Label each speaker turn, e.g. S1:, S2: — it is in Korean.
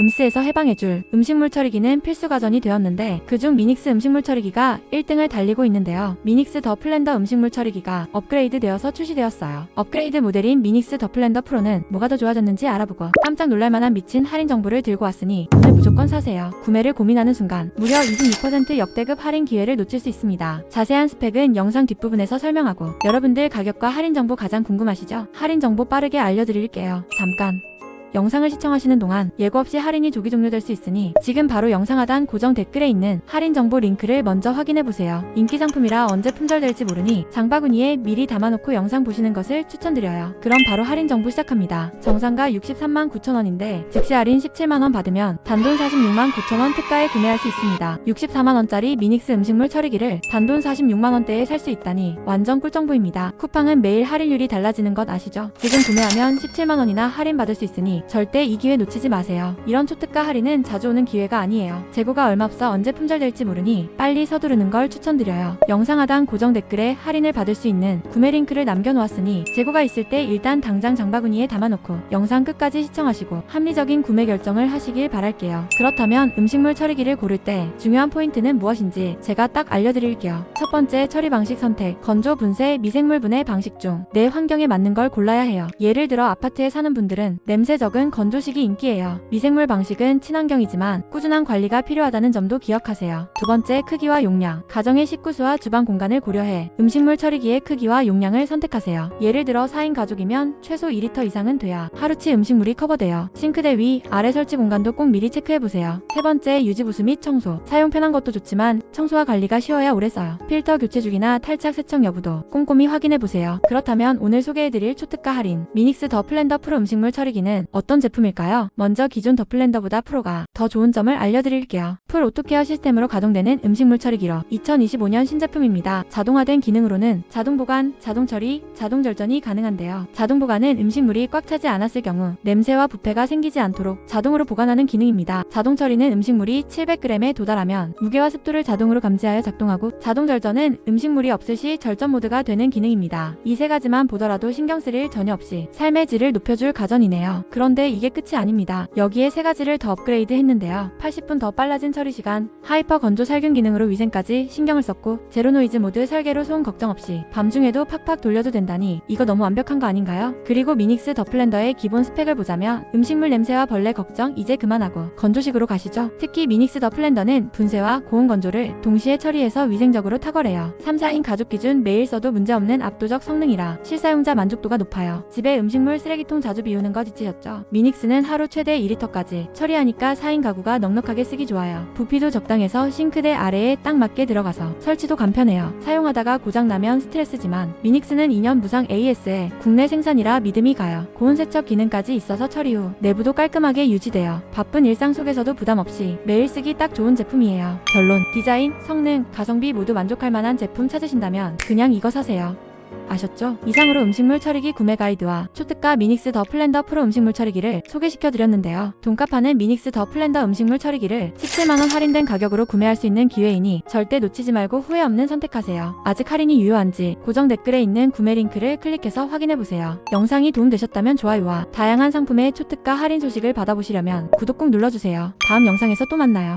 S1: 음스에서 해방해줄 음식물 처리기는 필수 가전이 되었는데 그중 미닉스 음식물 처리기가 1등을 달리고 있는데요. 미닉스 더 플랜더 음식물 처리기가 업그레이드 되어서 출시되었어요. 업그레이드 모델인 미닉스 더 플랜더 프로는 뭐가 더 좋아졌는지 알아보고 깜짝 놀랄만한 미친 할인 정보를 들고 왔으니 오늘 무조건 사세요. 구매를 고민하는 순간 무려 22% 역대급 할인 기회를 놓칠 수 있습니다. 자세한 스펙은 영상 뒷부분에서 설명하고 여러분들 가격과 할인 정보 가장 궁금하시죠? 할인 정보 빠르게 알려드릴게요. 잠깐. 영상을 시청하시는 동안 예고 없이 할인이 조기 종료될 수 있으니 지금 바로 영상 하단 고정 댓글에 있는 할인 정보 링크를 먼저 확인해 보세요. 인기 상품이라 언제 품절될지 모르니 장바구니에 미리 담아놓고 영상 보시는 것을 추천드려요. 그럼 바로 할인 정보 시작합니다. 정상가 63만 9천 원인데 즉시 할인 17만 원 받으면 단돈 46만 9천 원 특가에 구매할 수 있습니다. 64만 원짜리 미닉스 음식물 처리기를 단돈 46만 원대에 살 수 있다니 완전 꿀정보입니다. 쿠팡은 매일 할인율이 달라지는 것 아시죠? 지금 구매하면 17만 원이나 할인 받을 수 있으니 절대 이 기회 놓치지 마세요. 이런 초특가 할인은 자주 오는 기회가 아니에요. 재고가 얼마 없어 언제 품절될지 모르니 빨리 서두르는 걸 추천드려요. 영상 하단 고정 댓글에 할인을 받을 수 있는 구매 링크를 남겨놓았으니 재고가 있을 때 일단 당장 장바구니에 담아놓고 영상 끝까지 시청하시고 합리적인 구매 결정을 하시길 바랄게요. 그렇다면 음식물 처리기를 고를 때 중요한 포인트는 무엇인지 제가 딱 알려드릴게요. 첫 번째 처리 방식 선택, 건조 분쇄, 미생물 분해 방식 중 내 환경에 맞는 걸 골라야 해요. 예를 들어 아파트에 사는 분들은 냄새 적은 건조식이 인기예요. 미생물 방식은 친환경이지만 꾸준한 관리가 필요하다는 점도 기억하세요. 두 번째 크기와 용량, 가정의 식구수와 주방 공간을 고려해 음식물 처리기의 크기와 용량을 선택하세요. 예를 들어 4인 가족이면 최소 2리터 이상은 돼야 하루치 음식물이 커버돼요. 싱크대 위, 아래 설치 공간도 꼭 미리 체크해보세요. 세 번째 유지 보수 및 청소. 사용 편한 것도 좋지만 청소와 관리가 쉬워야 오래 써요. 필터 교체 중이나 탈착 세척 여부도 꼼꼼히 확인해보세요. 그렇다면 오늘 소개해드릴 초특가 할인 미닉스 더 플랜더 프로 음식물 처리기는 어떤 제품일까요? 먼저 기존 더 플랜더보다 프로가 더 좋은 점을 알려드릴게요. 풀 오토케어 시스템으로 가동되는 음식물 처리기로 2025년 신제품입니다. 자동화된 기능으로는 자동 보관, 자동 처리, 자동 절전이 가능한데요. 자동 보관은 음식물이 꽉 차지 않았을 경우 냄새와 부패가 생기지 않도록 자동으로 보관하는 기능입니다. 자동 처리는 음식물이 700g에 도달하면 무게와 습도를 자동으로 감지하여 작동하고 자동 절전은 음식물이 없을 시 절전 모드가 되는 기능입니다. 이 세 가지만 보더라도 신경 쓸 일 전혀 없이 삶의 질을 높여줄 가전이네요. 그런 데 이게 끝이 아닙니다. 여기에 세 가지를 더 업그레이드 했는데요. 80분 더 빨라진 처리 시간, 하이퍼 건조 살균 기능으로 위생까지 신경을 썼고 제로 노이즈 모드 설계로 소음 걱정 없이 밤중에도 팍팍 돌려도 된다니 이거 너무 완벽한 거 아닌가요? 그리고 미닉스 더 플랜더의 기본 스펙을 보자면 음식물 냄새와 벌레 걱정 이제 그만하고 건조식으로 가시죠. 특히 미닉스 더 플랜더는 분쇄와 고온 건조를 동시에 처리해서 위생적으로 탁월해요. 3, 4인 가족 기준 매일 써도 문제없는 압도적 성능이라 실사용자 만족도가 높아요. 집에 음식물 쓰레기통 자주 비우는 거 지치셨죠? 미닉스는 하루 최대 2리터까지 처리하니까 4인 가구가 넉넉하게 쓰기 좋아요. 부피도 적당해서 싱크대 아래에 딱 맞게 들어가서 설치도 간편해요. 사용하다가 고장나면 스트레스지만 미닉스는 2년 무상 AS에 국내 생산이라 믿음이 가요. 고온 세척 기능까지 있어서 처리 후 내부도 깔끔하게 유지돼요. 바쁜 일상 속에서도 부담 없이 매일 쓰기 딱 좋은 제품이에요. 결론 디자인, 성능, 가성비 모두 만족할 만한 제품 찾으신다면 그냥 이거 사세요. 아셨죠? 이상으로 음식물 처리기 구매 가이드와 초특가 미닉스 더 플랜더 프로 음식물 처리기를 소개시켜 드렸는데요. 돈가파는 미닉스 더 플랜더 음식물 처리기를 17만원 할인된 가격으로 구매할 수 있는 기회이니 절대 놓치지 말고 후회 없는 선택하세요. 아직 할인이 유효한지 고정 댓글에 있는 구매 링크를 클릭해서 확인해 보세요. 영상이 도움되셨다면 좋아요와 다양한 상품의 초특가 할인 소식을 받아보시려면 구독 꼭 눌러주세요. 다음 영상에서 또 만나요.